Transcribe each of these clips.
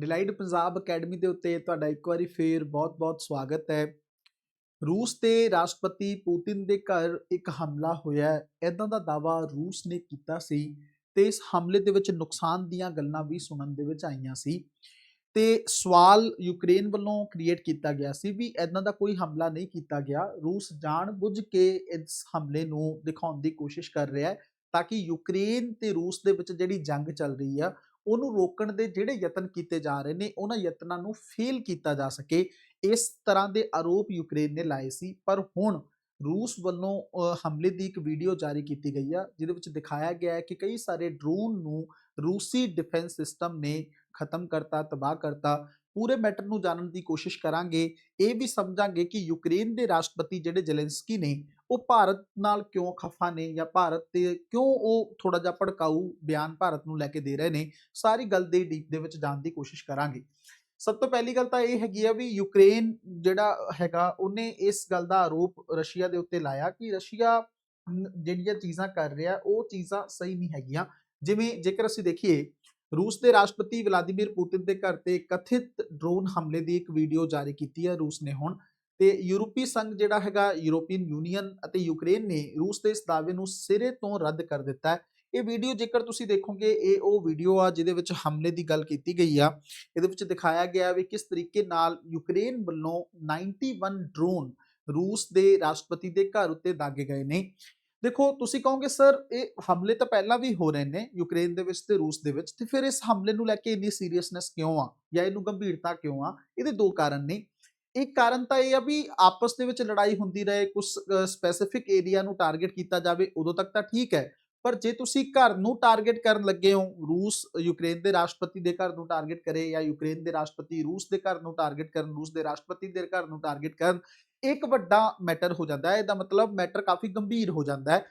Delight Punjab academy ਦੇ ਉੱਤੇ ਤੁਹਾਡਾ ਇੱਕ ਵਾਰੀ ਫੇਰ ਬਹੁਤ-ਬਹੁਤ ਸਵਾਗਤ ਹੈ। ਰੂਸ ਦੇ ਰਾਸ਼ਟਰਪਤੀ ਪੁਤਿਨ ਦੇ ਘਰ ਇੱਕ ਹਮਲਾ ਹੋਇਆ ਹੈ। ਦਾ ਦਾਵਾ ਰੂਸ ਨੇ ਕੀਤਾ ਸੀ ਤੇ ਇਸ ਹਮਲੇ ਦੇ ਵਿੱਚ ਨੁਕਸਾਨ ਦੀਆਂ ਗੱਲਾਂ ਵੀ ਸੁਣਨ ਦੇ ਵਿੱਚ ਆਈਆਂ ਸੀ। ਤੇ ਸਵਾਲ ਯੂਕਰੇਨ ਵੱਲੋਂ ਕ੍ਰੀਏਟ ਕੀਤਾ ਗਿਆ ਸੀ ਵੀ ਇਦਾਂ ਦਾ ਕੋਈ ਹਮਲਾ ਨਹੀਂ ਕੀਤਾ ਗਿਆ। ਰੂਸ ਜਾਣ ਬੁੱਝ ਕੇ ਇਸ ਹਮਲੇ ਨੂੰ ਦਿਖਾਉਣ ਦੀ ਕੋਸ਼ਿਸ਼ ਕਰ ਰਿਹਾ ਹੈ ਤਾਂ ਕਿ ਯੂਕਰੇਨ ਤੇ ਰੂਸ ਦੇ ਵਿੱਚ ਜਿਹੜੀ ਜੰਗ ਚੱਲ ਰਹੀ ਆ ਉਹਨੂੰ ਰੋਕਣ ਦੇ ਜਿਹੜੇ ਯਤਨ ਕੀਤੇ ਜਾ ਰਹੇ ਨੇ, ਉਹਨਾਂ ਯਤਨਾਂ ਨੂੰ ਫੇਲ ਕੀਤਾ ਜਾ ਸਕੇ। ਇਸ ਤਰ੍ਹਾਂ ਦੇ ਆਰੋਪ ਯੂਕਰੇਨ ਨੇ ਲਾਏ ਸੀ, ਪਰ ਹੁਣ ਰੂਸ ਵੱਲੋਂ ਹਮਲੇ ਦੀ ਇੱਕ ਵੀਡੀਓ ਜਾਰੀ ਕੀਤੀ ਗਈ ਆ, ਜਿਹਦੇ ਵਿੱਚ ਦਿਖਾਇਆ ਗਿਆ ਹੈ ਕਿ ਕਈ ਸਾਰੇ ਡਰੋਨ ਨੂੰ ਰੂਸੀ ਡਿਫੈਂਸ ਸਿਸਟਮ ਨੇ ਖਤਮ ਕਰਤਾ, ਤਬਾਹ ਕਰਤਾ। ਪੂਰੇ ਮੈਟਰ ਨੂੰ ਜਾਣਨ ਦੀ ਕੋਸ਼ਿਸ਼ ਕਰਾਂਗੇ। ਇਹ ਵੀ ਸਮਝਾਂਗੇ ਕਿ ਯੂਕਰੇਨ ਦੇ ਰਾਸ਼ਟਰਪਤੀ ਜਿਹੜੇ ਜ਼ੈਲੈਂਸਕੀ ਨੇ ਉਹ ਭਾਰਤ ਨਾਲ ਕਿਉਂ ਖਫਾ ਨੇ ਜਾਂ ਭਾਰਤ ਤੇ ਕਿਉਂ ਉਹ ਥੋੜਾ ਜਿਹਾ ਭੜਕਾਊ ਬਿਆਨ ਭਾਰਤ ਨੂੰ ਲੈ ਕੇ ਦੇ ਰਹੇ ਨੇ, ਸਾਰੀ ਗੱਲ ਦੇ ਡੀਪ ਦੇ ਵਿੱਚ ਜਾਣ ਦੀ ਕੋਸ਼ਿਸ਼ ਕਰਾਂਗੇ। ਸਭ ਤੋਂ ਪਹਿਲੀ ਗੱਲ ਤਾਂ ਇਹ ਹੈਗੀ ਆ ਵੀ ਯੂਕਰੇਨ ਜਿਹੜਾ ਹੈਗਾ, ਉਹਨੇ ਇਸ ਗੱਲ ਦਾ ਆਰੋਪ ਰਸ਼ੀਆ ਦੇ ਉੱਤੇ ਲਾਇਆ ਕਿ ਰਸ਼ੀਆ ਜਿਹੜੀਆਂ ਚੀਜ਼ਾਂ ਕਰ ਰਿਹਾ, ਉਹ ਚੀਜ਼ਾਂ ਸਹੀ ਨਹੀਂ ਹੈਗੀਆਂ। ਜਿਵੇਂ ਜੇਕਰ ਅਸੀਂ ਦੇਖੀਏ, ਰੂਸ ਦੇ ਰਾਸ਼ਟਰਪਤੀ ਵਲਾਦੀਮੀਰ ਪੁਤਿਨ ਦੇ ਘਰ ਤੇ ਕਥਿਤ ਡਰੋਨ ਹਮਲੇ ਦੀ ਇੱਕ ਵੀਡੀਓ ਜਾਰੀ ਕੀਤੀ ਹੈ ਰੂਸ ਨੇ ਹੁਣ। ਤੇ ਯੂਰਪੀ ਸੰਘ ਜਿਹੜਾ ਹੈਗਾ, ਯੂਰੋਪੀਅਨ ਯੂਨੀਅਨ ਅਤੇ ਯੂਕਰੇਨ ਨੇ ਰੂਸ ਦੇ ਇਸ ਦਾਅਵੇ ਨੂੰ ਸਿਰੇ ਤੋਂ ਰੱਦ ਕਰ ਦਿੱਤਾ ਹੈ। ਇਹ ਵੀਡੀਓ ਜੇਕਰ ਤੁਸੀਂ ਦੇਖੋਗੇ, ਇਹ ਉਹ ਵੀਡੀਓ ਆ ਜਿਹਦੇ ਵਿੱਚ ਹਮਲੇ ਦੀ ਗੱਲ ਕੀਤੀ ਗਈ ਆ। ਇਹਦੇ ਵਿੱਚ ਦਿਖਾਇਆ ਗਿਆ ਵੀ ਕਿਸ ਤਰੀਕੇ ਨਾਲ ਯੂਕਰੇਨ ਵੱਲੋਂ 91 ਡਰੋਨ ਰੂਸ ਦੇ ਰਾਸ਼ਟਰਪਤੀ ਦੇ ਘਰ ਉੱਤੇ ਦਾਗੇ ਗਏ ਨੇ। ਦੇਖੋ, ਤੁਸੀਂ ਕਹੋਗੇ, ਸਰ, ਇਹ ਹਮਲੇ ਤਾਂ ਪਹਿਲਾਂ ਵੀ ਹੋ ਰਹੇ ਨੇ ਯੂਕਰੇਨ ਦੇ ਵਿੱਚ ਤੇ ਰੂਸ ਦੇ ਵਿੱਚ, ਤੇ ਫਿਰ ਇਸ ਹਮਲੇ ਨੂੰ ਲੈ ਕੇ ਇੰਨੀ ਸੀਰੀਅਸਨੈਸ ਕਿਉਂ ਆ? ਜਾਂ ਇਹਨੂੰ ਗੰਭੀਰਤਾ ਕਿਉਂ ਆ? ਇਹਦੇ ਦੋ ਕਾਰਨ ਨੇ। ਇੱਕ ਕਾਰਨ ਤਾਂ ਇਹ ਆ ਵੀ ਆਪਸ ਦੇ ਵਿੱਚ ਲੜਾਈ ਹੁੰਦੀ ਰਹੇ ਕੁਝ ਸਪੈਸੀਫਿਕ ਏਰੀਆ ਨੂੰ ਟਾਰਗੇਟ ਕੀਤਾ ਜਾਵੇ, ਉਦੋਂ ਤੱਕ ਤਾਂ ਠੀਕ ਹੈ। ਪਰ ਜੇ ਤੁਸੀਂ ਘਰ ਨੂੰ ਟਾਰਗੇਟ ਕਰਨ ਲੱਗੇ ਹੋ, ਰੂਸ, ਯੂਕਰੇਨ ਦੇ ਰਾਸ਼ਟਰਪਤੀ ਦੇ ਘਰ ਨੂੰ ਟਾਰਗੇਟ ਕਰੇ ਜਾਂ ਯੂਕਰੇਨ ਦੇ ਰਾਸ਼ਟਰਪਤੀ ਰੂਸ ਦੇ ਘਰ ਨੂੰ ਟਾਰਗੇਟ ਕਰਨ, ਰੂਸ ਦੇ ਰਾਸ਼ਟਰਪਤੀ ਦੇ ਘਰ ਨੂੰ ਟਾਰਗੇਟ ਕਰਨ, ਇੱਕ ਵੱਡਾ ਮੈਟਰ ਹੋ ਜਾਂਦਾ ਹੈ। ਇਹਦਾ ਮਤਲਬ ਮੈਟਰ ਕਾਫੀ ਗੰਭੀਰ ਹੋ ਜਾਂਦਾ ਹੈ।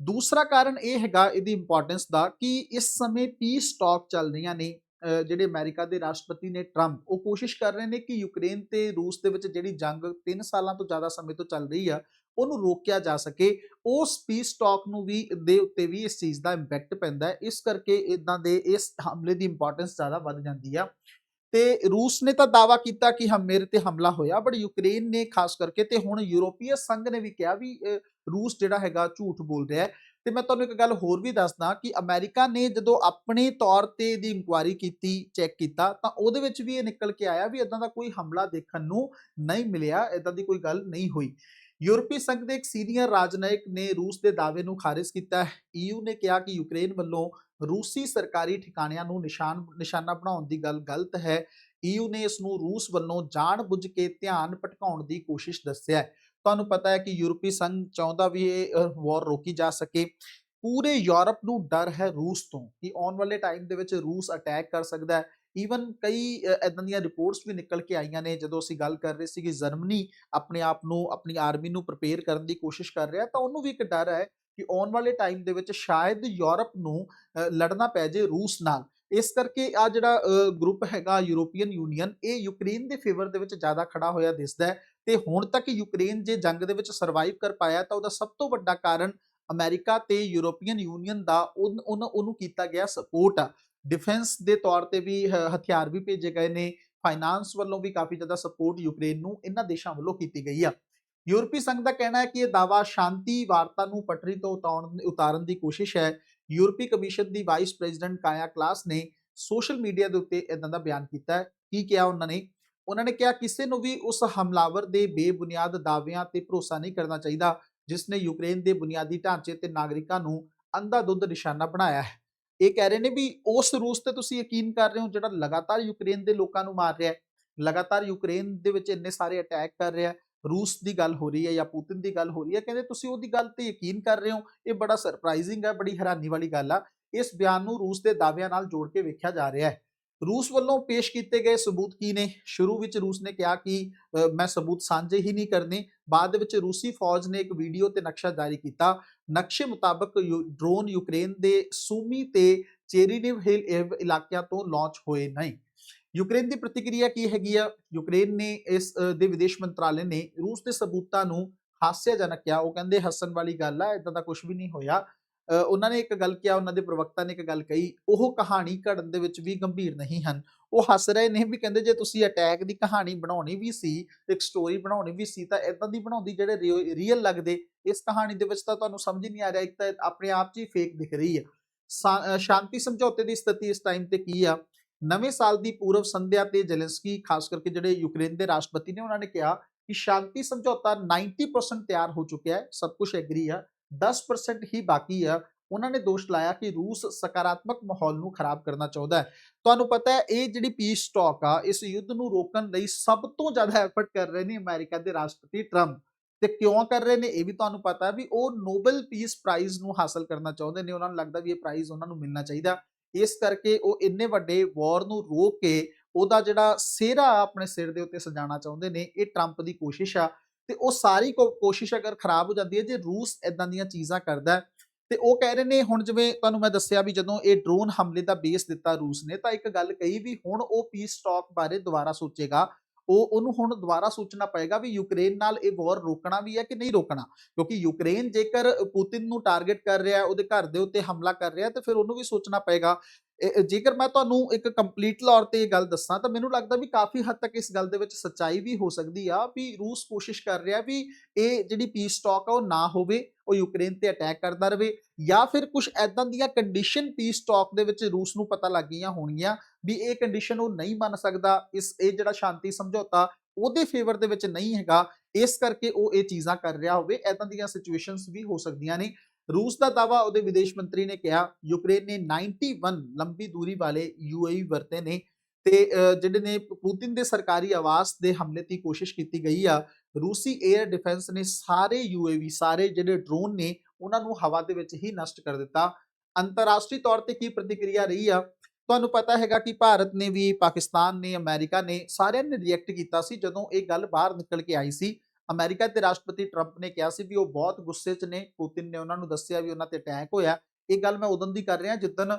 ਦੂਸਰਾ ਕਾਰਨ ਇਹ ਹੈਗਾ, ਇਹਦੀ ਇੰਪੋਰਟੈਂਸ ਦਾ, ਕਿ ਇਸ ਸਮੇਂ ਪੀਸ ਟਾਕ ਚੱਲ ਰਹੀਆਂ ਨੇ। ਜਿਹੜੇ ਅਮਰੀਕਾ ਦੇ ਰਾਸ਼ਟਰਪਤੀ ਨੇ ਟਰੰਪ, ਉਹ ਕੋਸ਼ਿਸ਼ ਕਰ ਰਹੇ ਨੇ ਕਿ ਯੂਕਰੇਨ ਤੇ ਰੂਸ ਦੇ ਵਿੱਚ ਜਿਹੜੀ ਜੰਗ 3 ਸਾਲਾਂ ਤੋਂ ਜ਼ਿਆਦਾ ਸਮੇਂ ਤੋਂ ਚੱਲ ਰਹੀ ਆ, ਉਹਨੂੰ ਰੋਕਿਆ ਜਾ ਸਕੇ। ਉਸ ਪੀਸ ਟਾਕ ਨੂੰ ਵੀ ਦੇ ਉੱਤੇ ਵੀ ਇਸ ਚੀਜ਼ ਦਾ ਇੰਪੈਕਟ ਪੈਂਦਾ ਹੈ। ਇਸ ਕਰਕੇ ਇਦਾਂ ਦੇ ਇਸ ਹਮਲੇ ਦੀ ਇੰਪੋਰਟੈਂਸ ਜ਼ਿਆਦਾ ਵੱਧ ਜਾਂਦੀ ਆ। ਤੇ ਰੂਸ ਨੇ ਤਾਂ ਦਾਵਾ ਕੀਤਾ ਕਿ ਹਮ, ਮੇਰੇ ਤੇ ਹਮਲਾ ਹੋਇਆ ਬਟ ਯੂਕਰੇਨ ਨੇ ਖਾਸ ਕਰਕੇ, ਤੇ ਹੁਣ ਯੂਰੋਪੀਅਨ ਸੰਘ ਨੇ ਵੀ ਕਿਹਾ ਵੀ ਰੂਸ ਜਿਹੜਾ ਹੈਗਾ ਝੂਠ ਬੋਲ ਰਿਹਾ ਹੈ। ਤੇ ਮੈਂ ਤੁਹਾਨੂੰ ਇੱਕ ਗੱਲ ਹੋਰ ਵੀ ਦੱਸਦਾ ਕਿ ਅਮਰੀਕਾ ਨੇ ਜਦੋਂ ਆਪਣੇ ਤੌਰ ਤੇ ਇਹਦੀ ਇਨਕੁਆਇਰੀ ਕੀਤੀ ਚੈੱਕ ਕੀਤਾ, ਤਾਂ ਉਹਦੇ ਵਿੱਚ ਵੀ ਇਹ ਨਿਕਲ ਕੇ ਆਇਆ ਵੀ ਇਦਾਂ ਦਾ ਕੋਈ ਹਮਲਾ ਦੇਖਣ ਨੂੰ ਨਹੀਂ ਮਿਲਿਆ ਇਦਾਂ ਦੀ ਕੋਈ ਗੱਲ ਨਹੀਂ ਹੋਈ। ਯੂਰਪੀ ਸੰਘ ਦੇ ਇੱਕ ਸੀਨੀਅਰ ਰਾਜਨਇਕ ਨੇ ਰੂਸ ਦੇ ਦਾਅਵੇ ਨੂੰ ਖਾਰਿਜ ਕੀਤਾ। ਹੈ ਈਯੂ ਨੇ ਕਿਹਾ ਕਿ ਯੂਕਰੇਨ ਵੱਲੋਂ ਰੂਸੀ ਸਰਕਾਰੀ ਠਿਕਾਣਿਆਂ ਨੂੰ ਨਿਸ਼ਾਨ, ਨਿਸ਼ਾਨਾ ਬਣਾਉਣ ਦੀ ਗੱਲ ਗਲਤ ਹੈ। ਈਯੂ ਨੇ ਇਸ ਨੂੰ ਰੂਸ ਵੱਲੋਂ ਜਾਣਬੁੱਝ ਕੇ ਧਿਆਨ ਭਟਕਾਉਣ ਦੀ ਕੋਸ਼ਿਸ਼ ਦੱਸਿਆ ਹੈ। ਤੁਹਾਨੂੰ ਪਤਾ ਹੈ ਕਿ ਯੂਰਪੀ ਸੰਘ ਚਾਹੁੰਦਾ ਵੀ ਇਹ ਵਾਰ ਰੋਕੀ ਜਾ ਸਕੇ। ਪੂਰੇ ਯੂਰਪ ਨੂੰ ਡਰ ਹੈ ਰੂਸ ਤੋਂ ਕਿ ਆਉਣ ਵਾਲੇ ਟਾਈਮ ਦੇ ਵਿੱਚ ਰੂਸ ਅਟੈਕ ਕਰ ਸਕਦਾ ਹੈ। ਈਵਨ ਕਈ ਇਦਾਂ ਦੀਆਂ ਰਿਪੋਰਟਸ ਵੀ ਨਿਕਲ ਕੇ ਆਈਆਂ ਨੇ, ਜਦੋਂ ਅਸੀਂ ਗੱਲ ਕਰ ਰਹੇ ਸੀ ਕਿ ਜਰਮਨੀ ਆਪਣੇ ਆਪ ਨੂੰ, ਆਪਣੀ ਆਰਮੀ ਨੂੰ ਪ੍ਰਪੇਅਰ ਕਰਨ ਦੀ ਕੋਸ਼ਿਸ਼ ਕਰ ਰਿਹਾ ਤਾਂ ਉਹਨੂੰ ਵੀ ਇੱਕ ਡਰ ਹੈ ਕਿ ਆਉਣ ਵਾਲੇ ਟਾਈਮ ਦੇ ਵਿੱਚ ਸ਼ਾਇਦ ਯੂਰਪ ਨੂੰ ਲੜਨਾ ਪੈ ਜੇ ਰੂਸ ਨਾਲ। ਇਸ ਕਰਕੇ ਆ ਜਿਹੜਾ ਗਰੁੱਪ ਹੈਗਾ ਯੂਰੋਪੀਅਨ ਯੂਨੀਅਨ ਇਹ ਯੂਕਰੇਨ ਦੇ ਫੇਵਰ ਦੇ ਵਿੱਚ ਜ਼ਿਆਦਾ ਖੜਾ ਹੋਇਆ ਦਿਸਦਾ ਹੈ। ਤੇ ਹੁਣ ਤੱਕ ਯੂਕਰੇਨ ਜੇ ਜੰਗ ਦੇ ਵਿੱਚ ਸਰਵਾਈਵ ਕਰ ਪਾਇਆ ਤਾਂ ਉਹਦਾ ਸਭ ਤੋਂ ਵੱਡਾ ਕਾਰਨ ਅਮਰੀਕਾ ਤੇ ਯੂਰੋਪੀਅਨ ਯੂਨੀਅਨ ਦਾ ਉਨ- ਉਨ- ਉਹਨੂੰ ਕੀਤਾ ਗਿਆ ਸਪੋਰਟ ਆ। ਡਿਫੈਂਸ ਦੇ ਤੌਰ ਤੇ ਵੀ ਹ- ਹਥਿਆਰ ਵੀ ਭੇਜੇ ਗਏ ਨੇ। ਫਾਈਨਾਂਸ ਵੱਲੋਂ ਵੀ ਕਾਫੀ ਜ਼ਿਆਦਾ ਸਪੋਰਟ ਯੂਕਰੇਨ ਨੂੰ ਇਹਨਾਂ ਦੇਸ਼ਾਂ ਵੱਲੋਂ ਕੀਤੀ ਗਈ ਆ। ਯੂਰਪੀ ਸੰਘ ਦਾ ਕਹਿਣਾ ਹੈ ਕਿ ਇਹ ਦਾਵਾ ਸ਼ਾਂਤੀ, ਵਾਰਤਾ ਨੂੰ ਪਟੜੀ ਤੋਂ ਉਤਾਰਨ ਉਤਾਰਨ ਦੀ ਕੋਸ਼ਿਸ਼ ਹੈ। ਯੂਰਪੀ ਕਮਿਸ਼ਨ ਦੀ ਵਾਈਸ ਪ੍ਰੈਜ਼ੀਡੈਂਟ ਕਾਇਆ ਕਲਾਸ ਨੇ ਸੋਸ਼ਲ ਮੀਡੀਆ ਦੇ ਉੱਤੇ ਇਦਾਂ ਦਾ ਬਿਆਨ ਕੀਤਾ ਹੈ। ਕੀ ਕਿਹਾ ਉਹਨਾਂ ਨੇ? ਉਹਨਾਂ ਨੇ ਕਿਹਾ, ਕਿਸੇ ਨੂੰ ਵੀ ਉਸ ਹਮਲਾਵਰ ਦੇ ਬੇਬੁਨਿਆਦ ਦਾਅਵਿਆਂ ਤੇ ਭਰੋਸਾ ਨਹੀਂ ਕਰਨਾ ਚਾਹੀਦਾ, ਜਿਸ ਨੇ ਯੂਕਰੇਨ ਦੇ ਬੁਨਿਆਦੀ ਢਾਂਚੇ ਤੇ ਨਾਗਰਿਕਾਂ ਨੂੰ ਅੰਧਾ-ਦੁੱਧ ਨਿਸ਼ਾਨਾ ਬਣਾਇਆ ਹੈ। ਇਹ ਕਹਿ ਰਹੇ ਨੇ ਵੀ ਉਸ ਰੂਸ ਤੇ ਤੁਸੀਂ ਯਕੀਨ ਕਰ ਰਹੇ ਹੋ ਜਿਹੜਾ ਲਗਾਤਾਰ ਯੂਕਰੇਨ ਦੇ ਲੋਕਾਂ ਨੂੰ ਮਾਰ ਰਿਹਾ ਹੈ? ਲਗਾਤਾਰ ਯੂਕਰੇਨ ਦੇ ਵਿੱਚ ਇੰਨੇ ਸਾਰੇ ਅਟੈਕ ਕਰ ਰਿਹਾ ਹੈ? ਰੂਸ ਦੀ ਗੱਲ ਹੋ ਰਹੀ ਹੈ ਜਾਂ ਪੁਤਿਨ ਦੀ ਗੱਲ ਹੋ ਰਹੀ ਹੈ? ਕਹਿੰਦੇ ਤੁਸੀਂ ਉਹਦੀ ਗੱਲ ਤੇ ਯਕੀਨ ਕਰ ਰਹੇ ਹੋ? ਇਹ ਬੜਾ ਸਰਪ੍ਰਾਈਜ਼ਿੰਗ ਹੈ, ਬੜੀ ਹੈਰਾਨੀ ਵਾਲੀ ਗੱਲ ਆ। ਇਸ ਬਿਆਨ ਨੂੰ ਰੂਸ ਦੇ ਦਾਅਵਿਆਂ ਨਾਲ ਜੋੜ ਕੇ ਵੇਖਿਆ ਜਾ ਰਿਹਾ ਹੈ। ਰੂਸ ਵੱਲੋਂ ਪੇਸ਼ ਕੀਤੇ ਗਏ ਸਬੂਤ ਕੀ ਨੇ? ਸ਼ੁਰੂ ਵਿੱਚ ਰੂਸ ਨੇ ਕਿਹਾ ਕਿ ਮੈਂ ਸਬੂਤ ਸਾਂਝੇ ਹੀ ਨਹੀਂ ਕਰਨੇ। ਬਾਅਦ ਵਿੱਚ ਰੂਸੀ ਫੌਜ ਨੇ ਇੱਕ ਵੀਡੀਓ ਤੇ ਨਕਸ਼ਾ ਜਾਰੀ ਕੀਤਾ। ਨਕਸ਼ੇ ਮੁਤਾਬਕ ਯੂ- ਡਰੋਨ ਯੂਕਰੇਨ ਦੇ ਸੂਮੀ ਤੇ ਚੇਰੀਨਿਵ ਹਿਲ ਇਲਾਕਿਆਂ ਤੋਂ ਲਾਂਚ ਹੋਏ ਨਹੀਂ ਯੂਕਰੇਨ ਦੀ ਪ੍ਰਤੀਕਿਰਿਆ ਕੀ ਹੈਗੀ ਆ? ਯੂਕਰੇਨ ਨੇ ਇਸ ਦੇ ਵਿਦੇਸ਼ ਮੰਤਰਾਲੇ ਨੇ ਰੂਸ ਦੇ ਸਬੂਤਾਂ ਨੂੰ ਹਾਸਿਆਜਨਕ ਕਿਹਾ। ਉਹ ਕਹਿੰਦੇ, ਹੱਸਣ ਵਾਲੀ ਗੱਲ ਆ ਇਦਾਂ ਦਾ ਕੁਝ ਵੀ ਨਹੀਂ ਹੋਇਆ। ਉਹਨਾਂ ਨੇ ਇੱਕ ਗੱਲ ਕਿਹਾ, ਉਹਨਾਂ ਦੇ ਪ੍ਰਵਕਤਾ ਨੇ ਇੱਕ ਗੱਲ ਕਹੀ, ਉਹ ਕਹਾਣੀ ਘੜਨ ਦੇ ਵਿੱਚ ਵੀ ਗੰਭੀਰ ਨਹੀਂ ਹਨ। ਉਹ ਹੱਸ ਰਹੇ ਨੇ ਵੀ ਕਹਿੰਦੇ ਜੇ ਤੁਸੀਂ ਅਟੈਕ ਦੀ ਕਹਾਣੀ ਬਣਾਉਣੀ ਵੀ ਸੀ, ਇੱਕ ਸਟੋਰੀ ਬਣਾਉਣੀ ਵੀ ਸੀ, ਤਾਂ ਇਦਾਂ ਦੀ ਬਣਾਉਂਦੀ ਜਿਹੜੇ ਰੀਅਲ ਲੱਗਦੇ, ਇਸ ਕਹਾਣੀ ਦੇ ਵਿੱਚ ਤਾਂ ਤੁਹਾਨੂੰ ਸਮਝ ਹੀ ਨਹੀਂ ਆ ਰਿਹਾ, ਇੱਕ ਤਾਂ ਆਪਣੇ ਆਪ 'ਚ ਹੀ ਫੇਕ ਦਿਖ ਰਹੀ ਹੈ। ਸਾ- ਸ਼ਾਂਤੀ ਸਮਝੌਤੇ ਦੀ ਸਥਿਤੀ ਇਸ ਟਾਈਮ ਤੇ ਕੀ ਆ? ਨਵੇਂ ਸਾਲ ਦੀ ਪੂਰਵ ਸੰਧਿਆ ਤੇ ਜ਼ੈਲੈਂਸਕੀ, ਖਾਸ ਕਰਕੇ ਜਿਹੜੇ ਯੂਕਰੇਨ ਦੇ ਰਾਸ਼ਟਰਪਤੀ ਨੇ, ਉਹਨਾਂ ਨੇ ਕਿਹਾ ਕਿ ਸ਼ਾਂਤੀ ਸਮਝੌਤਾ 90% ਤਿਆਰ ਹੋ ਚੁੱਕਿਆ ਹੈ, ਸਭ ਕੁਝ ਐਗਰੀ ਆ। 10% ਹੀ ਬਾਕੀ ਆ। ਉਹਨਾਂ ਨੇ ਦੋਸ਼ ਲਾਇਆ ਕਿ ਰੂਸ ਸਕਾਰਾਤਮਕ ਮਾਹੌਲ ਨੂੰ ਖਰਾਬ ਕਰਨਾ ਚਾਹੁੰਦਾ ਹੈ। ਤੁਹਾਨੂੰ ਪਤਾ ਹੈ, ਇਹ ਜਿਹੜੀ ਪੀਸ ਟਾਕ ਆ, ਇਸ ਯੁੱਧ ਨੂੰ ਰੋਕਣ ਲਈ ਸਭ ਤੋਂ ਜ਼ਿਆਦਾ ਐਫਰਟ ਕਰ ਰਹੇ ਨੇ ਅਮਰੀਕਾ ਦੇ ਰਾਸ਼ਟਰਪਤੀ ਟਰੰਪ। ਤੇ ਕਿਉਂ ਕਰ ਰਹੇ ਨੇ, ਇਹ ਵੀ ਤੁਹਾਨੂੰ ਪਤਾ ਵੀ ਉਹ ਨੋਬਲ ਪੀਸ ਪ੍ਰਾਈਜ਼ ਨੂੰ ਹਾਸਲ ਕਰਨਾ ਚਾਹੁੰਦੇ ਨੇ। ਉਹਨਾਂ ਨੂੰ ਲੱਗਦਾ ਵੀ ਇਹ ਪ੍ਰਾਈਜ਼ ਉਹਨਾਂ ਨੂੰ ਮਿਲਣਾ ਚਾਹੀਦਾ। ਇਸ ਕਰਕੇ ਉਹ ਇੰਨੇ ਵੱਡੇ ਵਾਰ ਨੂੰ ਰੋਕ ਕੇ ਉਹਦਾ ਜਿਹੜਾ ਸਿਹਰਾ ਆਪਣੇ ਸਿਰ ਦੇ ਉੱਤੇ ਸਜਾਣਾ ਚਾਹੁੰਦੇ ਨੇ, ਇਹ ਟਰੰਪ ਦੀ ਕੋਸ਼ਿਸ਼ ਆ। ਤੇ ਉਹ ਸਾਰੀ ਕੋ- ਕੋਸ਼ਿਸ਼ ਅਗਰ ਖਰਾਬ ਹੋ ਜਾਂਦੀ ਹੈ, ਜੇ ਰੂਸ ਇਦਾਂ ਦੀਆਂ ਚੀਜ਼ਾਂ ਕਰਦਾ ਤੇ ਉਹ ਕਹਿ ਰਹੇ ਨੇ, ਹੁਣ ਜਿਵੇਂ ਤੁਹਾਨੂੰ ਮੈਂ ਦੱਸਿਆ ਵੀ ਜਦੋਂ ਇਹ ਡਰੋਨ ਹਮਲੇ ਦਾ ਬੇਸ ਦਿੱਤਾ ਰੂਸ ਨੇ, ਤਾਂ ਇੱਕ ਗੱਲ ਕਹੀ ਵੀ ਹੁਣ ਉਹ ਪੀਸ ਟਾਕ ਬਾਰੇ ਦੁਬਾਰਾ ਸੋਚੇਗਾ। ਉਹ, ਉਹਨੂੰ ਹੁਣ ਦੁਬਾਰਾ ਸੋਚਣਾ ਪਏਗਾ ਵੀ ਯੂਕਰੇਨ ਨਾਲ ਇਹ ਵਾਰ ਰੋਕਣਾ ਵੀ ਹੈ ਕਿ ਨਹੀਂ ਰੋਕਣਾ। ਕਿਉਂਕਿ ਯੂਕਰੇਨ ਜੇਕਰ ਪੁਤਿਨ ਨੂੰ ਟਾਰਗੇਟ ਕਰ ਰਿਹਾ ਉਹਦੇ ਘਰ ਦੇ ਉੱਤੇ ਹਮਲਾ ਕਰ ਰਿਹਾ ਹੈ, ਤੇ ਫਿਰ ਉਹਨੂੰ ਵੀ ਸੋਚਣਾ ਪਏਗਾ ਜੇਕਰ ਮੈਂ ਤੁਹਾਨੂੰ ਇੱਕ ਕੰਪਲੀਟ ਤੌਰ ਤੇ ਇਹ ਗੱਲ ਦੱਸਾਂ, ਤਾਂ ਮੈਨੂੰ ਲੱਗਦਾ ਵੀ ਕਾਫੀ ਹੱਦ ਤੱਕ ਇਸ ਗੱਲ ਦੇ ਵਿੱਚ ਸੱਚਾਈ ਵੀ ਹੋ ਸਕਦੀ ਆ ਵੀ ਰੂਸ ਕੋਸ਼ਿਸ਼ ਕਰ ਰਿਹਾ ਵੀ ਇਹ ਜਿਹੜੀ ਪੀਸ ਟਾਕ ਆ ਉਹ ਨਾ ਹੋਵੇ, ਉਹ ਯੂਕਰੇਨ ਤੇ ਅਟੈਕ ਕਰਦਾ ਰਹੇ ਜਾਂ ਫਿਰ ਕੁਝ ਐਦਾਂ ਦੀਆਂ ਕੰਡੀਸ਼ਨ ਪੀਸ ਟਾਕ ਦੇ ਵਿੱਚ ਰੂਸ ਨੂੰ ਪਤਾ ਲੱਗ ਗਈਆਂ ਹੋਣਗੀਆਂ ਵੀ ਇਹ ਕੰਡੀਸ਼ਨ ਉਹ ਨਹੀਂ ਮੰਨ ਸਕਦਾ, ਇਸ, ਇਹ ਜਿਹੜਾ ਸ਼ਾਂਤੀ ਸਮਝੌਤਾ ਉਹਦੇ ਫੇਵਰ ਦੇ ਵਿੱਚ ਨਹੀਂ ਹੈਗਾ, ਇਸ ਕਰਕੇ ਉਹ ਇਹ ਚੀਜ਼ਾਂ ਕਰ ਰਿਹਾ ਹੋਵੇ ਐਦਾਂ ਦੀਆਂ ਸਿਚੁਏਸ਼ਨਸ ਵੀ ਹੋ ਸਕਦੀਆਂ ਨੇ। ਰੂਸ ਦਾ ਦਾਵਾ ਉਹਦੇ ਵਿਦੇਸ਼ ਮੰਤਰੀ ਨੇ ਕਿਹਾ, ਯੂਕਰੇਨ ਨੇ 91 ਲੰਬੀ ਦੂਰੀ ਵਾਲੇ ਯੂਏਈ ਵਰਤੇ ਨੇ ਤੇ ਜਿਹੜੇ ਨੇ ਪੁਤਿਨ ਦੇ ਸਰਕਾਰੀ ਆਵਾਸ ਦੇ ਹਮਲੇ ਦੀ ਕੋਸ਼ਿਸ਼ ਕੀਤੀ ਗਈ ਆ, ਰੂਸੀ 에ਅਰ ਡਿਫੈਂਸ ਨੇ ਸਾਰੇ ਯੂਏਵੀ ਸਾਰੇ ਜਿਹੜੇ ਡਰੋਨ ਨੇ, ਉਹਨਾਂ ਨੂੰ ਹਵਾ ਦੇ ਵਿੱਚ ਹੀ ਨਸ਼ਟ ਕਰ ਦਿੱਤਾ। ਅੰਤਰਰਾਸ਼ਟਰੀ ਤੌਰ ਤੇ ਕੀ ਪ੍ਰਤੀਕਿਰਿਆ ਰਹੀ ਆ? ਤੁਹਾਨੂੰ ਪਤਾ ਹੈਗਾ ਕਿ ਭਾਰਤ ਨੇ ਵੀ, ਪਾਕਿਸਤਾਨ ਨੇ, ਅਮਰੀਕਾ ਨੇ ਸਾਰਿਆਂ ਨੇ ਰਿਐਕਟ ਕੀਤਾ ਸੀ ਜਦੋਂ ਇਹ ਗੱਲ ਬਾਹਰ ਨਿਕਲ ਕੇ ਆਈ ਸੀ। ਅਮਰੀਕਾ ਦੇ ਰਾਸ਼ਟਰਪਤੀ ਟਰੰਪ ਨੇ ਕਿਹਾ ਸੀ ਵੀ ਉਹ ਬਹੁਤ ਗੁੱਸੇ 'ਚ ਨੇ। ਪੁਤਿਨ ਨੇ ਉਹਨਾਂ ਨੂੰ ਦੱਸਿਆ ਵੀ ਉਹਨਾਂ ਤੇ ਅਟੈਕ ਹੋਇਆ। ਇਹ ਗੱਲ ਮੈਂ ਉਦੋਂ ਦੀ ਕਰ ਰਿਹਾ, ਜਿੱਦਣ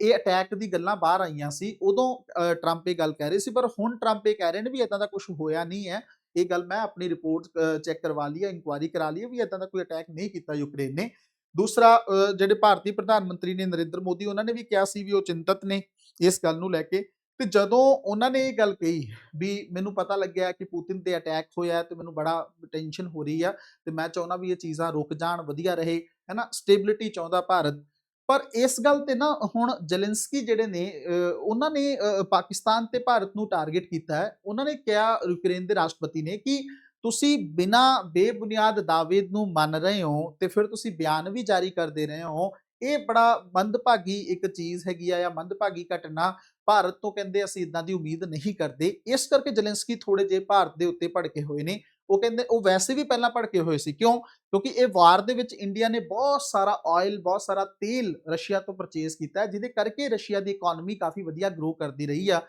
ਇਹ ਅਟੈਕ ਦੀ ਗੱਲਾਂ ਬਾਹਰ ਆਈਆਂ ਸੀ, ਉਦੋਂ ਟਰੰਪ ਇਹ ਗੱਲ ਕਹਿ ਰਹੇ ਸੀ, ਪਰ ਹੁਣ ਟਰੰਪ ਇਹ ਕਹਿ ਰਹੇ ਨੇ ਵੀ ਇਦਾਂ ਦਾ ਕੁਝ ਹੋਇਆ ਨਹੀਂ ਹੈ। ਇਹ ਗੱਲ ਮੈਂ ਆਪਣੀ ਰਿਪੋਰਟ ਚੈੱਕ ਕਰਵਾ ਲਈ ਹੈ ਇਨਕੁਆਇਰੀ ਕਰਾ ਲਈ ਹੈ ਵੀ ਇਦਾਂ ਦਾ ਕੋਈ ਅਟੈਕ ਨਹੀਂ ਕੀਤਾ ਯੂਕਰੇਨ ਨੇ। ਦੂਸਰਾ ਜਿਹੜੇ ਭਾਰਤੀ ਪ੍ਰਧਾਨ ਮੰਤਰੀ ਨੇ ਨਰਿੰਦਰ ਮੋਦੀ, ਉਹਨਾਂ ਨੇ ਵੀ ਕਿਹਾ ਸੀ ਵੀ ਉਹ ਚਿੰਤਤ ਨੇ ਇਸ ਗੱਲ ਨੂੰ ਲੈ ਕੇ। ਤੇ ਜਦੋਂ ਉਹਨਾਂ ਨੇ ਇਹ ਗੱਲ ਕਹੀ ਵੀ ਮੈਨੂੰ ਪਤਾ ਲੱਗਿਆ ਕਿ ਪੁਤਿਨ ਤੇ ਅਟੈਕ ਹੋਇਆ ਤੇ ਮੈਨੂੰ ਬੜਾ ਟੈਨਸ਼ਨ ਹੋ ਰਹੀ ਆ ਤੇ ਮੈਂ ਚਾਹੁੰਦਾ ਵੀ ਇਹ ਚੀਜ਼ਾਂ ਰੁਕ ਜਾਣ, ਵਧੀਆ ਰਹੇ, ਹੈਨਾ? ਸਟੇਬਿਲਿਟੀ ਚਾਹੁੰਦਾ ਭਾਰਤ। ਪਰ ਇਸ ਗੱਲ ਤੇ ਨਾ ਹੁਣ ਜ਼ੈਲੈਂਸਕੀ ਜਿਹੜੇ ਨੇ ਉਹਨਾਂ ਨੇ ਪਾਕਿਸਤਾਨ ਤੇ ਭਾਰਤ ਨੂੰ ਟਾਰਗੇਟ ਕੀਤਾ ਹੈ। ਉਹਨਾਂ ਨੇ ਕਿਹਾ ਯੂਕਰੇਨ ਦੇ ਰਾਸ਼ਟਰਪਤੀ ਨੇ ਕਿ ਤੁਸੀਂ ਬਿਨਾ ਬੇਬੁਨਿਆਦ ਦਾਅਵੇ ਨੂੰ ਮੰਨ ਰਹੇ ਹੋ ਤੇ ਫਿਰ ਤੁਸੀਂ ਬਿਆਨ ਵੀ ਜਾਰੀ ਕਰ ਦੇ ਰਹੇ ਹੋ ਇਹ ਬੜਾ ਮੰਦਭਾਗੀ ਇੱਕ ਚੀਜ਼ ਹੈਗੀ ਆ ਜਾਂ ਮੰਦਭਾਗੀ ਘਟਨਾ ਭਾਰਤ ਤੋਂ ਕਹਿੰਦੇ ਅਸੀਂ ਇਦਾਂ ਦੀ ਉਮੀਦ ਨਹੀਂ ਕਰਦੇ। ਇਸ ਕਰਕੇ ਜ਼ੈਲੈਂਸਕੀ ਥੋੜੇ ਜਿਹੇ ਭਾਰਤ ਦੇ ਉੱਤੇ ਭੜਕੇ ਹੋਏ ਨੇ। ਉਹ ਕਹਿੰਦੇ, ਉਹ ਵੈਸੇ ਵੀ ਪਹਿਲਾਂ ਭੜਕੇ ਹੋਏ ਸੀ। ਕਿਉਂ? ਕਿਉਂਕਿ ਇਹ ਵਾਰ ਦੇ ਵਿੱਚ ਇੰਡੀਆ ਨੇ ਬਹੁਤ ਸਾਰਾ ਆਇਲ ਬਹੁਤ ਸਾਰਾ ਤੇਲ ਰਸ਼ੀਆ ਤੋਂ ਪਰਚੇਸ ਕੀਤਾ ਜਿਹਦੇ ਕਰਕੇ ਰਸ਼ੀਆ ਦੀ ਇਕਨੋਮੀ ਕਾਫੀ ਵਧੀਆ ਗਰੋ ਕਰਦੀ ਰਹੀ ਆ।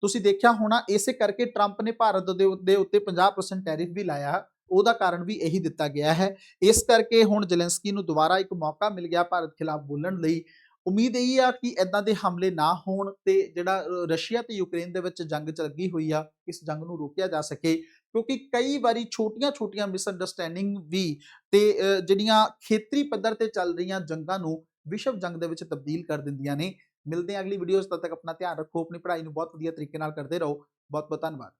ਤੁਸੀਂ ਦੇਖਿਆ ਹੋਣਾ, ਇਸੇ ਕਰਕੇ ਟਰੰਪ ਨੇ ਭਾਰਤ ਦੇ ਉੱਤੇ ਉੱਤੇ 50% ਟੈਰਿਫ ਵੀ ਲਾਇਆ। ਉਹਦਾ ਕਾਰਨ ਵੀ ਇਹੀ ਦਿੱਤਾ ਗਿਆ ਹੈ। ਇਸ ਕਰਕੇ ਹੁਣ ਜ਼ੈਲੈਂਸਕੀ ਨੂੰ ਦੁਬਾਰਾ ਇੱਕ ਮੌਕਾ ਮਿਲ ਗਿਆ ਭਾਰਤ ਖਿਲਾਫ ਬੋਲਣ ਲਈ। ਉਮੀਦ ਇਹ ਆ ਕਿ ਇਦਾਂ ਦੇ ਹਮਲੇ ਨਾ ਹੋਣ ਤੇ ਜਿਹੜਾ ਰਸ਼ੀਆ ਤੇ ਯੂਕਰੇਨ ਦੇ ਵਿੱਚ ਜੰਗ ਚੱਲਗੀ ਹੋਈ ਆ, ਇਸ ਜੰਗ ਨੂੰ ਰੋਕਿਆ ਜਾ ਸਕੇ। ਕਿਉਂਕਿ ਕਈ ਵਾਰੀ ਛੋਟੀਆਂ-ਛੋਟੀਆਂ ਮਿਸਅੰਡਰਸਟੈਂਡਿੰਗ ਵੀ ਤੇ ਜਿਹੜੀਆਂ ਖੇਤਰੀ ਪੱਧਰ ਤੇ ਚੱਲ ਰਹੀਆਂ ਜੰਗਾਂ ਨੂੰ ਵਿਸ਼ਵ ਜੰਗ ਦੇ ਵਿੱਚ ਤਬਦੀਲ ਕਰ ਦਿੰਦੀਆਂ ਨੇ। ਮਿਲਦੇ ਹਾਂ ਅਗਲੀ ਵੀਡੀਓਜ਼ ਤਦ ਤੱਕ ਆਪਣਾ ਧਿਆਨ ਰੱਖੋ। ਆਪਣੀ ਪੜ੍ਹਾਈ ਨੂੰ ਬਹੁਤ ਵਧੀਆ ਤਰੀਕੇ ਨਾਲ ਕਰਦੇ ਰਹੋ। ਬਹੁਤ ਬਹੁਤ ਧੰਨਵਾਦ।